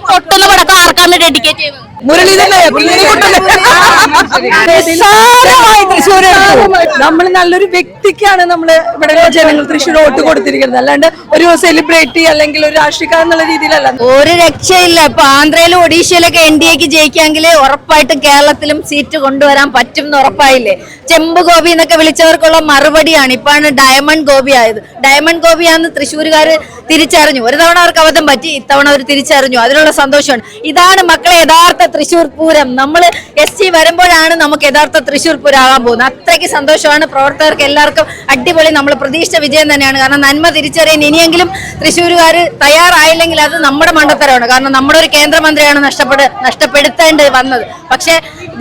ഈ പൊട്ടുന്ന പടക്കം ആർക്കാണ് ഡെഡിക്കേറ്റ് ചെയ്യുന്നത് മുരളീധരനെ നിസ്സാരമായി തൃശ്ശൂർ നമ്മൾ നല്ലൊരു വ്യക്തിക്കാണ് നമ്മൾ ഇവിടെ ജനങ്ങൾ തൃശ്ശൂർ വോട്ട് കൊടുത്തിരിക്കുന്നത്. അല്ലാണ്ട് ഒരു സെലിബ്രിറ്റി അല്ലെങ്കിൽ ഒരു രാഷ്ട്രീയക്കാരൻ എന്നുള്ള രീതിയിലല്ല. ഒരു രക്ഷയില്ല. ഇപ്പൊ ആന്ധ്രയിലും ഒഡീഷയിലൊക്കെ എൻ ഡി എക്ക് ജയിക്കാമെങ്കിൽ ഉറപ്പായിട്ടും കേരളത്തിലും സീറ്റ് കൊണ്ടുവരാൻ പറ്റും എന്ന് ഉറപ്പായില്ലേ? ചെമ്പ് ഗോപി എന്നൊക്കെ വിളിച്ചവർക്കുള്ള മറുപടിയാണ്. ഇപ്പാണ് ഡയമണ്ട് ഗോപി ആയത്. ഡയമണ്ട് ഗോപിയാന്ന് തൃശ്ശൂരുകാർ തിരിച്ചറിഞ്ഞു. ഒരു തവണ അവർക്ക് അബദ്ധം പറ്റി ഇത്തവണ അവർ തിരിച്ചറിഞ്ഞു. അതിനുള്ള സന്തോഷമാണ്. ഇതാണ് മക്കളെ യഥാർത്ഥ തൃശ്ശൂർ പൂരം. നമ്മൾ എസ് ടി വരുമ്പോഴാണ് നമുക്ക് യഥാർത്ഥ തൃശ്ശൂർ പൂരം ആകാൻ പോകുന്നത്. അത്രയ്ക്ക് സന്തോഷമാണ്. പ്രവർത്തകർക്ക് എല്ലാവർക്കും അടിപൊളി നമ്മൾ പ്രതീക്ഷിച്ച വിജയം തന്നെയാണ്. കാരണം നന്മ തിരിച്ചറിയാൻ ഇനിയെങ്കിലും തൃശ്ശൂരുകാർ തയ്യാറായില്ലെങ്കിൽ അത് നമ്മുടെ മണ്ടത്തരമാണ്. കാരണം നമ്മുടെ ഒരു കേന്ദ്രമന്ത്രിയാണ് നഷ്ടപ്പെട് നഷ്ടപ്പെടുത്തേണ്ടി വന്നത്. പക്ഷേ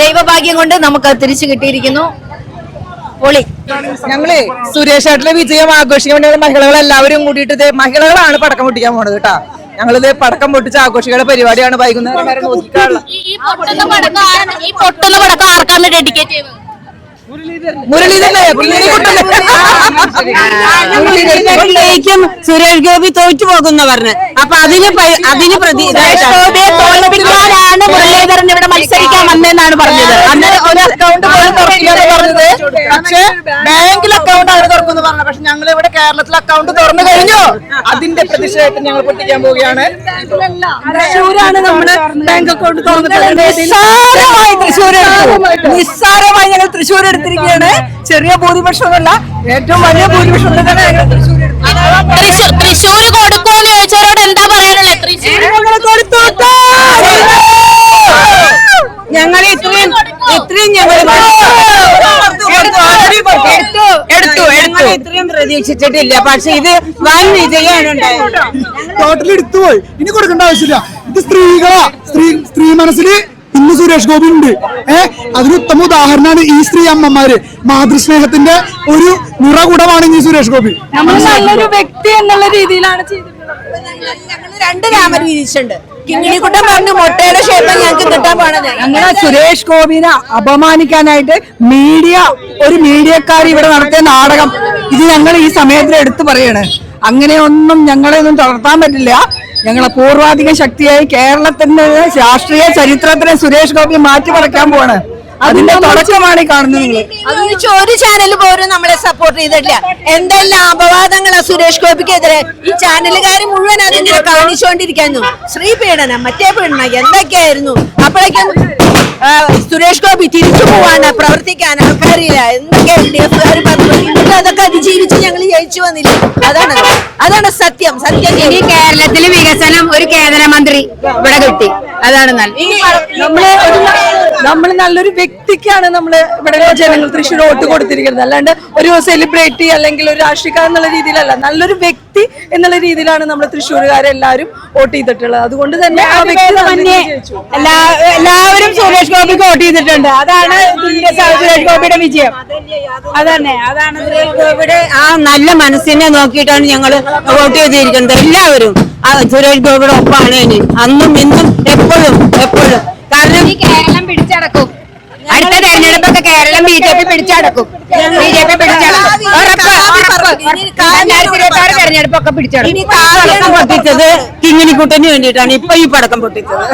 ദൈവഭാഗ്യം കൊണ്ട് നമുക്ക് തിരിച്ചു കിട്ടിയിരിക്കുന്നു. പൊളി. ഞങ്ങൾ സുരേഷ് ആട്ടിലെ വിജയം ആഘോഷിക്കാൻ വേണ്ടി മഹിളകൾ എല്ലാവരും കൂടിയിട്ട് മഹിളകളാണ് പടക്കം പൊട്ടിക്കാൻ പോണത് കേട്ടാ. ഞങ്ങളിത് പടക്കം പൊട്ടിച്ച ആഘോഷിക്കുന്ന പരിപാടിയാണ് വൈകുന്നേരം വരെ നോക്കിക്കാനുള്ള ഈ- പൊട്ടുന്ന പടക്കം ആർക്കാണ് ഡെഡിക്കേറ്റ് ചെയ്യുന്നത് മുരളീധരനിലേക്കും സുരേഷ് ഗോപി തോറ്റു പോകുന്ന പറഞ്ഞു അപ്പൊ അതിന് അതിന് പ്രതി തോൽപ്പിക്കാനാണ് മുരളീധരൻ ഇവിടെ മത്സരിക്കാൻ വന്നതെന്നാണ് പറഞ്ഞത് അന്നേരം ഒരു അക്കൗണ്ട് പോലും തുറക്കില്ലെന്ന് പറഞ്ഞത് പക്ഷേ ബാങ്കിൽ അക്കൗണ്ട് ആണ് തുറക്കുന്നു പറഞ്ഞത് പക്ഷെ ഞങ്ങൾ ഇവിടെ കേരളത്തിൽ അക്കൗണ്ട് തുറന്നു കഴിഞ്ഞു അതിന്റെ പ്രതിഷേധത്തിൽ ഞങ്ങൾ പൊട്ടിക്കാൻ പോവുകയാണ് തൃശ്ശൂരാണ് നമ്മുടെ ബാങ്ക് അക്കൗണ്ട് തുറന്നിട്ടുള്ളത് തൃശ്ശൂർ നിസ്സാരമായി ഞങ്ങൾ തൃശ്ശൂർ എടുത്തിരിക്കുകയാണ് ചെറിയ ഭൂരിപക്ഷമല്ല ഏറ്റവും വലിയ ഭൂരിപക്ഷം ഞങ്ങൾ തൃശ്ശൂർ. തൃശ്ശൂർ തൃശ്ശൂർ കൊടുക്കുമെന്ന് ചോദിച്ചവരോട് എന്താ പറയാനുള്ളത്? തൃശ്ശൂർ കൊടുത്തു. ഞങ്ങൾ ഇത്രയും ഇത്രയും ഞങ്ങൾ എടുത്തു എടുത്തു. ഞങ്ങൾ ഇത്രയും പ്രതീക്ഷിച്ചിട്ടില്ല. പക്ഷെ ഇത് വൻ വിജയമാണ് ഉണ്ടായത് എടുത്തു പോയി ഇനി കൊടുക്കേണ്ട ആവശ്യമില്ല. ഇത് സ്ത്രീകളാ. സ്ത്രീ സ്ത്രീ മനസ്സിൽ ഇന്ന് സുരേഷ് ഗോപി ഉണ്ട് ഏഹ് അതിന് ഉത്തമ ഉദാഹരണമാണ് ഈ സ്ത്രീ അമ്മമാര്. മാതൃസ്നേഹത്തിന്റെ ഒരു നിറകുടമാണ് ഈ സുരേഷ് ഗോപി. നമ്മൾ നല്ലൊരു വ്യക്തി എന്നുള്ള രീതിയിലാണ് ചെയ്തിട്ടുള്ളത്. രണ്ട് ക്യാമറ വീതിച്ചിട്ടുണ്ട്. കിങ്ങിണിക്കുട്ടം പറഞ്ഞു മുട്ടയുടെ ഷേപ്പ് ഞങ്ങൾക്ക് കിട്ടാൻ പോണത് അങ്ങനെ സുരേഷ് ഗോപിനെ അപമാനിക്കാനായിട്ട് മീഡിയ ഒരു മീഡിയക്കാർ ഇവിടെ നടത്തിയ നാടകം. ഇത് ഞങ്ങൾ ഈ സമയത്തിൽ എടുത്തു പറയാണ്. അങ്ങനെയൊന്നും ഞങ്ങളെ ഒന്നും തളർത്താൻ പറ്റില്ല. ഞങ്ങളെ പൂർവാധിക ശക്തിയായി കേരളത്തിന്റെ രാഷ്ട്രീയ ചരിത്രത്തിനെ സുരേഷ് ഗോപി മാറ്റി മറക്കാൻ പോവാണ്. അതിന്റെ തുടക്കമാണ് ഈ കാണുന്നത് നിങ്ങൾ. ഒരു ചാനൽ പോലും നമ്മളെ സപ്പോർട്ട് ചെയ്തിട്ടില്ല. എന്തെല്ലാം അപവാദങ്ങളാ സുരേഷ് ഗോപിക്കെതിരെ ഈ ചാനലുകാർ മുഴുവൻ അതിങ്ങനെ കാണിച്ചുകൊണ്ടിരിക്കുന്നു സ്ത്രീ പീഡനം മറ്റേ പീഡനം എന്തൊക്കെയായിരുന്നു? അപ്പോഴേക്കും സുരേഷ് ഗോപി തിരിച്ചു പോവാണ്. പ്രവർത്തിക്കാൻ ആൾക്കാരില്ല എന്തൊക്കെ എൽ ഡി എഫ് പറഞ്ഞു അതൊക്കെ അതിജീവിച്ച് ഞങ്ങൾ ജയിച്ചു വന്നില്ല? അതാണ്. അതാണ് സത്യം. സത്യം ഇനി കേരളത്തിൽ വികസനം ഒരു കേന്ദ്രമന്ത്രി ഇവിടെ കിട്ടി. അതാണ് നല്ല നമ്മൾ നമ്മൾ നല്ലൊരു വ്യക്തിക്കാണ് നമ്മൾ ഇവിടെ ജനങ്ങൾ തൃശ്ശൂർ വോട്ട് കൊടുത്തിരിക്കുന്നത്. അല്ലാണ്ട് ഒരു സെലിബ്രിറ്റി അല്ലെങ്കിൽ ഒരു രാഷ്ട്രീയക്കാരൻ എന്നുള്ള രീതിയിലല്ല. നല്ലൊരു വ്യക്തി എന്നുള്ള രീതിയിലാണ് നമ്മൾ തൃശ്ശൂർകാരെല്ലാവരും വോട്ട് ചെയ്തിട്ടുള്ളത്. അതുകൊണ്ട് തന്നെ ആ വ്യക്തി. എല്ലാവരും സുരേഷ് ഗോപിക്ക് വോട്ട് ചെയ്തിട്ടുണ്ട്. അതാണ് സുരേഷ് ഗോപിയുടെ വിജയം. അതന്നെ അതാണ് സുരേഷ് ഗോപിയുടെ ആ നല്ല മനസ്സിനെ നോക്കിയിട്ടാണ് ഞങ്ങൾ വോട്ട് ചെയ്തിരിക്കുന്നത്. എല്ലാവരും. സുരേഷ് ഗോപിയുടെ ഒപ്പാണ് ഇനി. അന്നും ഇന്നും എപ്പോഴും എപ്പോഴും. കാരണം കേരളം പിടിച്ചടക്കും. അടുത്ത തെരഞ്ഞെടുപ്പൊക്കെ കേരളം ബി ജെ പി പിടിച്ചടക്കും. ബി ജെ പി പിടിച്ചടക്കും. രണ്ടായിരത്തി ഇരുപത്തി ആറ് തെരഞ്ഞെടുപ്പൊക്കെ പിടിച്ചടക്കും. ഇനി പടക്കം പൊട്ടിച്ചത് കിങ്ങിനിക്കുട്ടന് വേണ്ടിയിട്ടാണ് ഇപ്പൊ ഈ പടക്കം പൊട്ടിച്ചത്.